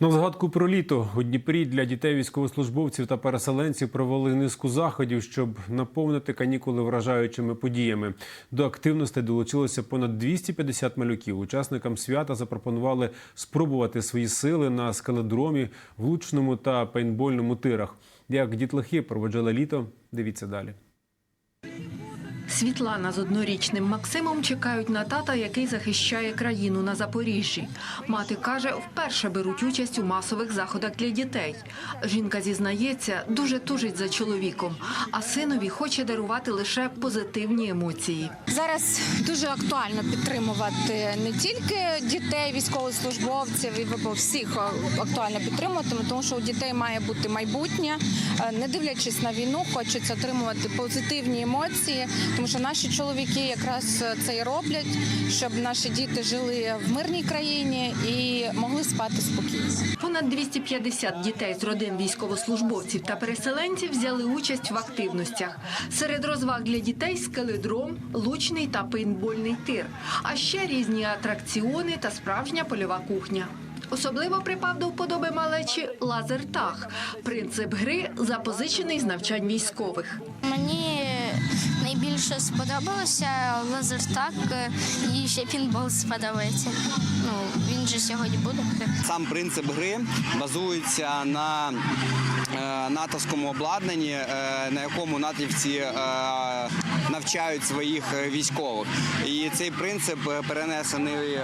На згадку про літо у Дніпрі для дітей військовослужбовців та переселенців провели низку заходів, щоб наповнити канікули вражаючими подіями. До активності долучилося понад 250 малюків. Учасникам свята запропонували спробувати свої сили на скаледромі, влучному та пейнтбольному тирах. Як дітлахи проводжали літо, дивіться далі. Світлана з однорічним Максимом чекають на тата, який захищає країну на Запоріжжі. Мати каже, вперше беруть участь у масових заходах для дітей. Жінка зізнається, дуже тужить за чоловіком, а синові хоче дарувати лише позитивні емоції. Зараз дуже актуально підтримувати не тільки дітей, військовослужбовців і всіх актуально підтримувати, тому що у дітей має бути майбутнє. Е, Не дивлячись на війну, хочеться отримувати позитивні емоції, тому що наші чоловіки якраз це і роблять, щоб наші діти жили в мирній країні і могли спати спокійно. Понад 250 дітей з родин військовослужбовців та переселенців взяли участь в активностях. Серед розваг для дітей скеледром, лучний та пейнтбольний тир, а ще різні атракціони та справжня польова кухня. Особливо припав до вподоби малечі лазертаг. Принцип гри запозичений з навчань військових. Мені найбільше сподобалося лазертак і ще пінбол сподобається. Ну, він же сьогодні буде. Сам принцип гри базується на е, натовському обладнанні, е, на якому натівці е, навчають своїх е, військових. І цей принцип е, перенесений е,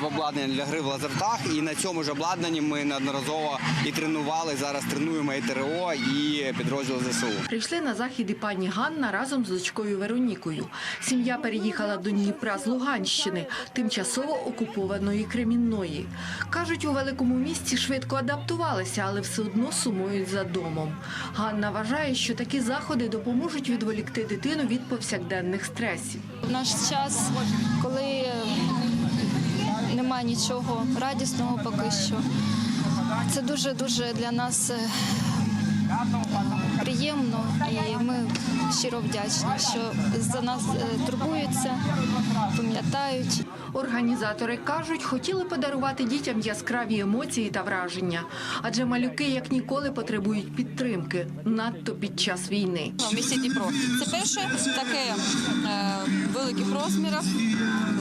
в обладнання для гри в лазертаг. І на цьому ж обладнанні ми неодноразово і тренували. Зараз тренуємо і ТРО, і підрозділ ЗСУ. Прийшли на захід і пані Ганна разом з дочкою Веронікою. Сім'я переїхала до Дніпра з Луганщини, тимчасово окупованої Кремінної. Кажуть, у великому місті швидко адаптувалися, але все одно сумують за домом. Ганна вважає, що такі заходи допоможуть відволікти дитину від повсякденних стресів. В наш час, коли немає нічого радісного поки що, це дуже дуже для нас е, приємно, і ми щиро вдячні, що за нас е, турбуються, пам'ятають. Організатори кажуть, хотіли подарувати дітям яскраві емоції та враження, адже малюки як ніколи потребують підтримки, надто під час війни. в місті Дніпро. Це перше таке е, в великих розмірах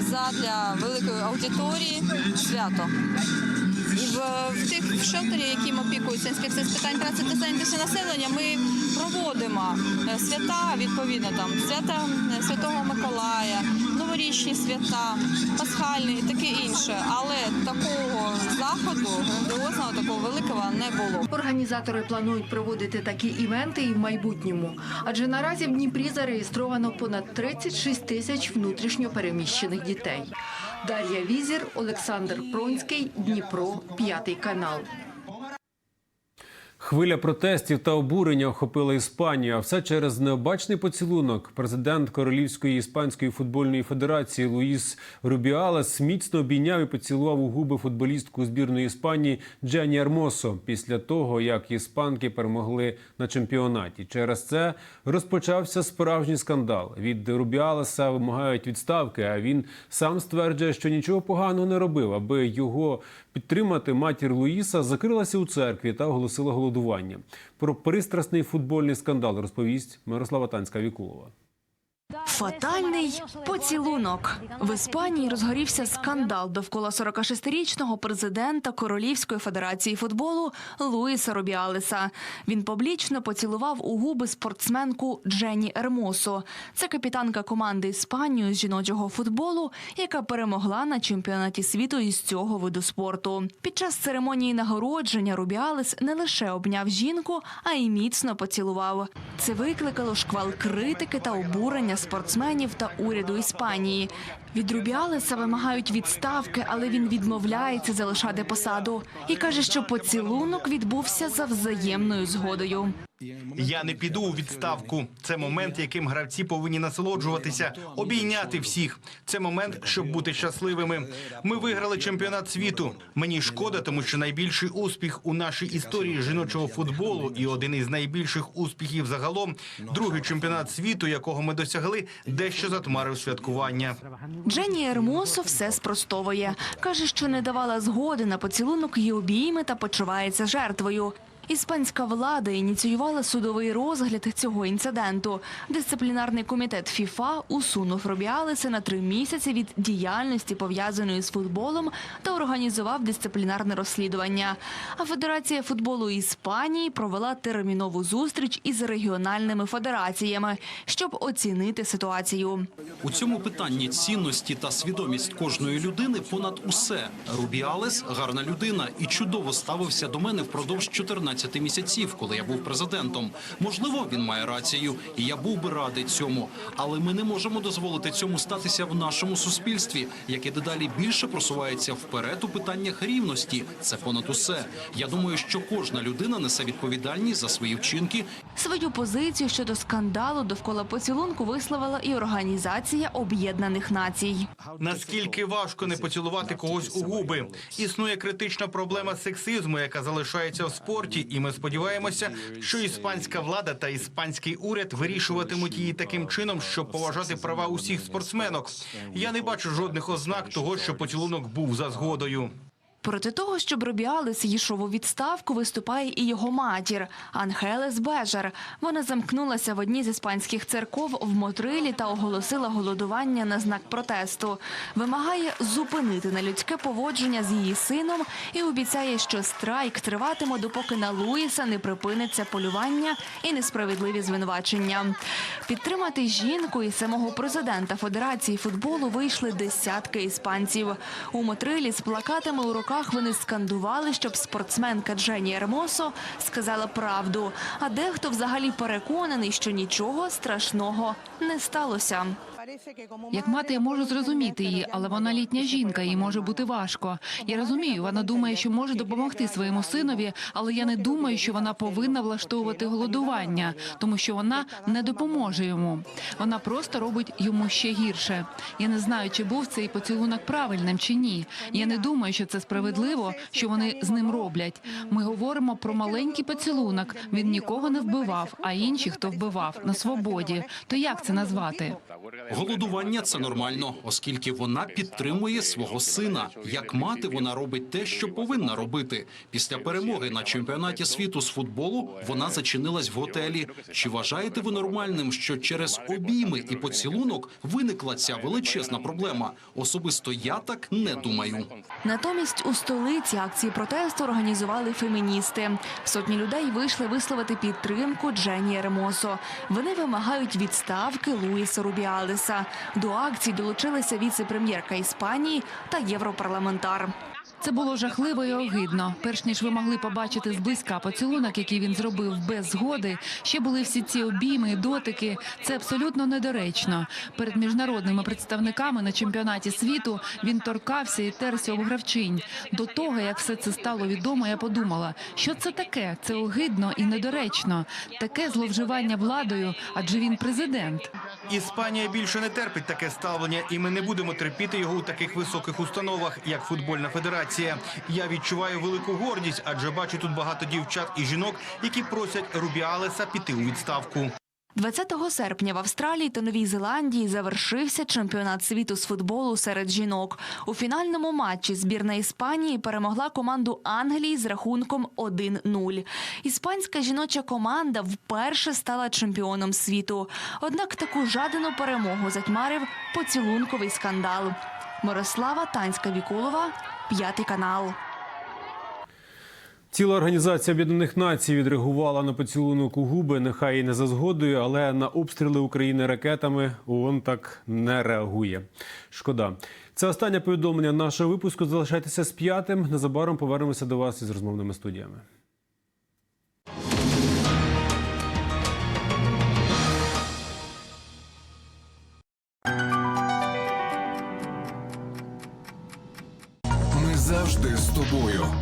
задля великої аудиторії свято. І в, в тих шелтері, яким опікується інспекція з питань праці та зайнятості населення, ми проводимо е, свята, відповідно там свята е, Святого Миколая, новорічні свята, пасхальні і таке інше. Але такого заходу грандіозного, такого великого не було. Організатори планують проводити такі івенти і в майбутньому, адже наразі в Дніпрі зареєстровано понад 36 тисяч внутрішньо переміщених дітей. Дар'я Візір, Олександр Пронський, Дніпро, п'ятий канал. Хвиля протестів та обурення охопила Іспанію. А все через необачний поцілунок. Президент Королівської іспанської футбольної федерації Луїс Рубіалес міцно обійняв і поцілував у губи футболістку збірної Іспанії Джені Армосо після того, як іспанки перемогли на чемпіонаті. Через це розпочався справжній скандал. Від Рубіалеса вимагають відставки. А він сам стверджує, що нічого поганого не робив, аби його підтримати. Матір Луїса закрилася у церкві та оголосила голодування. Про пристрасний футбольний скандал розповість Мирослава Танська Вікулова. Фатальний поцілунок в Іспанії розгорівся скандал довкола 46-річного президента Королівської федерації футболу Луїса Робіалеса. Він публічно поцілував у губи спортсменку Дженні Ермосо. Це капітанка команди Іспанії з жіночого футболу, яка перемогла на чемпіонаті світу із цього виду спорту. Під час церемонії нагородження Рубіалес не лише обняв жінку, а й міцно поцілував. Це викликало шквал критики та обурення спортсменів та уряду Іспанії. Від Рубіалеса вимагають відставки, але він відмовляється залишати посаду і каже, що поцілунок відбувся за взаємною згодою. Я не піду у відставку. Це момент, яким гравці повинні насолоджуватися, обійняти всіх. Це момент, щоб бути щасливими. Ми виграли чемпіонат світу. Мені шкода, тому що найбільший успіх у нашій історії жіночого футболу і один із найбільших успіхів загалом другий чемпіонат світу, якого ми досягли, дещо затмарив святкування. Дженні Ермосо все спростовує. Каже, що не давала згоди на поцілунок і обійми та почувається жертвою. Іспанська влада ініціювала судовий розгляд цього інциденту. Дисциплінарний комітет ФІФА усунув Робіалеса на три місяці від діяльності, пов'язаної з футболом, та організував дисциплінарне розслідування. А Федерація футболу Іспанії провела термінову зустріч із регіональними федераціями, щоб оцінити ситуацію. У цьому питанні цінності та свідомість кожної людини понад усе. Рубіалес гарна людина і чудово ставився до мене впродовж 14 місяців, коли я був президентом. Можливо, він має рацію, і я був би радий цьому. Але ми не можемо дозволити цьому статися в нашому суспільстві, яке дедалі більше просувається вперед у питаннях рівності. Це понад усе. Я думаю, що кожна людина несе відповідальність за свої вчинки Свою позицію щодо скандалу довкола поцілунку висловила і Організація Об'єднаних Націй. Наскільки важко не поцілувати когось у губи? Існує критична проблема сексизму, яка залишається в спорті, і ми сподіваємося, що іспанська влада та іспанський уряд вирішуватимуть її таким чином, щоб поважати права усіх спортсменок. Я не бачу жодних ознак того, що поцілунок був за згодою. Проти того, щоб Робіалес йшов у відставку, виступає і його матір Анхелес Бежер. Вона замкнулася в одній з іспанських церков в Мотрилі та оголосила голодування на знак протесту. Вимагає зупинити нелюдське поводження з її сином і обіцяє, що страйк триватиме, допоки на Луїса не припиниться полювання і несправедливі звинувачення. Підтримати жінку і самого президента Федерації футболу вийшли десятки іспанців. У Мотрилі з плакатами у руках вони скандували, щоб спортсменка Джені Ермосо сказала правду. А дехто взагалі переконаний, що нічого страшного не сталося. Як мати я можу зрозуміти її, але вона літня жінка, їй може бути важко. Я розумію, вона думає, що може допомогти своєму синові, але я не думаю, що вона повинна влаштовувати голодування, тому що вона не допоможе йому. Вона просто робить йому ще гірше. Я не знаю, чи був цей поцілунок правильним чи ні. Я не думаю, що це справедливо, що вони з ним роблять. Ми говоримо про маленький поцілунок. Він нікого не вбивав, а інші, хто вбивав на свободі. То як це назвати? Голодування це нормально, оскільки вона підтримує свого сина. Як мати, вона робить те, що повинна робити. Після перемоги на чемпіонаті світу з футболу вона зачинилась в готелі. Чи вважаєте ви нормальним, що через обійми і поцілунок виникла ця величезна проблема? Особисто я так не думаю. Натомість у столиці акції протесту організували феміністи. Сотні людей вийшли висловити підтримку Джені Еремосо. Вони вимагають відставки Луїса Рубіалеса. До акції долучилися віце-прем'єрка Іспанії та європарламентар. Це було жахливо і огидно. Перш ніж ви могли побачити зблизька поцілунок, який він зробив без згоди, ще були всі ці обійми, і дотики. Це абсолютно недоречно. Перед міжнародними представниками на чемпіонаті світу він торкався і терся об гравчинь. До того як все це стало відомо, я подумала, що це таке? Це огидно і недоречно. Таке зловживання владою, адже він президент. Іспанія більше не терпить таке ставлення, і ми не будемо терпіти його у таких високих установах, як футбольна федерація. Я відчуваю велику гордість, адже бачу тут багато дівчат і жінок, які просять Рубіалеса піти у відставку. 20 серпня в Австралії та Новій Зеландії завершився чемпіонат світу з футболу серед жінок. У фінальному матчі збірна Іспанії перемогла команду Англії з рахунком 1-0. Іспанська жіноча команда вперше стала чемпіоном світу. Однак таку жадану перемогу затьмарив поцілунковий скандал. Мирослава Танська Вікулова, п'ятий канал. Ціла організація Об'єднаних Націй відреагувала на поцілунок у губи, нехай і не за згодою, але на обстріли України ракетами ООН так не реагує. Шкода. Це останнє повідомлення нашого випуску. Залишайтеся з п'ятим. Незабаром повернемося до вас із розмовними студіями.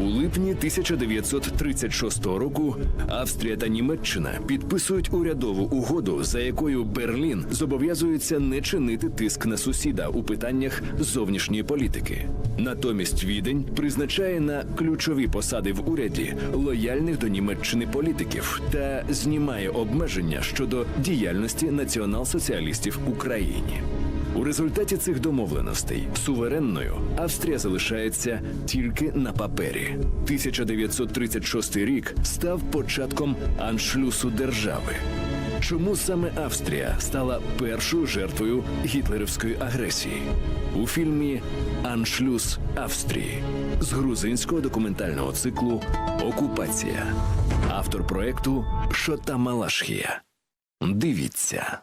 У липні 1936 року Австрія та Німеччина підписують урядову угоду, за якою Берлін зобов'язується не чинити тиск на сусіда у питаннях зовнішньої політики. Натомість Відень призначає на ключові посади в уряді лояльних до Німеччини політиків та знімає обмеження щодо діяльності націонал-соціалістів в Україні. У результаті цих домовленостей суверенною Австрія залишається тільки на папері. 1936 рік став початком аншлюсу держави. Чому саме Австрія стала першою жертвою гітлерівської агресії? У фільмі Аншлюс Австрії з грузинського документального циклу Окупація. Автор проекту Шота Малашхія. Дивіться.